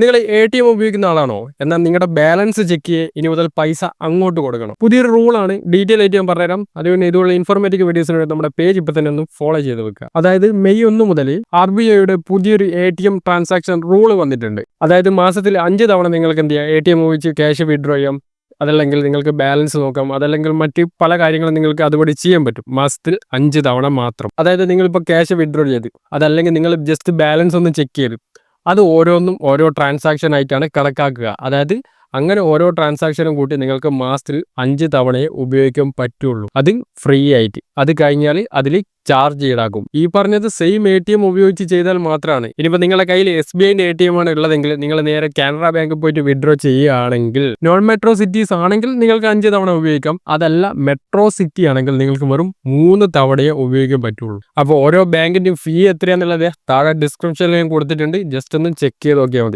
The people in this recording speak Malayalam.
നിങ്ങൾ എ ടി എം ഉപയോഗിക്കുന്ന ആളാണോ? എന്നാൽ നിങ്ങളുടെ ബാലൻസ് ചെക്ക് ചെയ്യേ ഇനി മുതൽ പൈസ അങ്ങോട്ട് കൊടുക്കണം. പുതിയൊരു റൂളാണ് ഡീറ്റെയിൽ ആയിട്ട് ഞാൻ പറഞ്ഞുതരാം. അതുകൊണ്ട് ഇതുപോലെ ഇൻഫോർമേറ്റീവ് വീഡിയോസിന് വേണ്ടി നമ്മുടെ പേജ് ഇപ്പൊ തന്നെ ഒന്ന് ഫോളോ ചെയ്ത് വെക്കുക. അതായത് മെയ് ഒന്ന് മുതൽ ആർ ബി ഐയുടെ പുതിയൊരു A T M transaction rule വന്നിട്ടുണ്ട്. അതായത് മാസത്തിൽ അഞ്ച് തവണ നിങ്ങൾക്ക് എന്ത് ചെയ്യാം? എ ടി എം ഉപയോഗിച്ച് ക്യാഷ് വിഡ്രോ ചെയ്യാം. അതല്ലെങ്കിൽ നിങ്ങൾക്ക് ബാലൻസ് നോക്കാം. അതല്ലെങ്കിൽ മറ്റ് പല കാര്യങ്ങളും നിങ്ങൾക്ക് അതുപോലെ ചെയ്യാൻ പറ്റും. മാസത്തിൽ അഞ്ച് തവണ മാത്രം. അതായത് നിങ്ങളിപ്പോൾ ക്യാഷ് വിഡ്രോ ചെയ്ത്. അതല്ലെങ്കിൽ നിങ്ങൾ ജസ്റ്റ് ബാലൻസ് ഒന്ന് ചെക്ക് ചെയ്ത്. അത് ഓരോന്നും ഓരോ ട്രാൻസാക്ഷൻ ആയിട്ടാണ് കണക്കാക്കുക. അതായത് അങ്ങനെ ഓരോ ട്രാൻസാക്ഷനും കൂട്ടി നിങ്ങൾക്ക് മാസത്തിൽ അഞ്ച് തവണയെ ഉപയോഗിക്കാൻ പറ്റുള്ളൂ. അത് ഫ്രീ ആയിട്ട്. അത് കഴിഞ്ഞാൽ അതിൽ ചാർജ് ഈടാക്കും. ഈ പറഞ്ഞത് സെയിം എ ടി എം ഉപയോഗിച്ച് ചെയ്താൽ മാത്രമാണ്. ഇനിയിപ്പോൾ നിങ്ങളുടെ കയ്യിൽ എസ് ബി ഐന്റെ എ ടി എം ആണ് ഉള്ളതെങ്കിൽ നിങ്ങൾ നേരെ കാനറ ബാങ്കിൽ പോയിട്ട് വിഡ്രോ ചെയ്യുകയാണെങ്കിൽ നോൺ മെട്രോ സിറ്റീസ് ആണെങ്കിൽ നിങ്ങൾക്ക് അഞ്ച് തവണ ഉപയോഗിക്കാം. അതല്ല മെട്രോ സിറ്റി ആണെങ്കിൽ നിങ്ങൾക്ക് വെറും മൂന്ന് തവണയെ ഉപയോഗിക്കാൻ പറ്റുള്ളൂ. അപ്പോൾ ഓരോ ബാങ്കിന്റെയും ഫീ എത്രയാണെന്നുള്ളത് താഴെ ഡിസ്ക്രിപ്ഷനിൽ ഞാൻ കൊടുത്തിട്ടുണ്ട്. ജസ്റ്റ് ഒന്ന് ചെക്ക് ചെയ്ത് നോക്കിയാൽ മതി.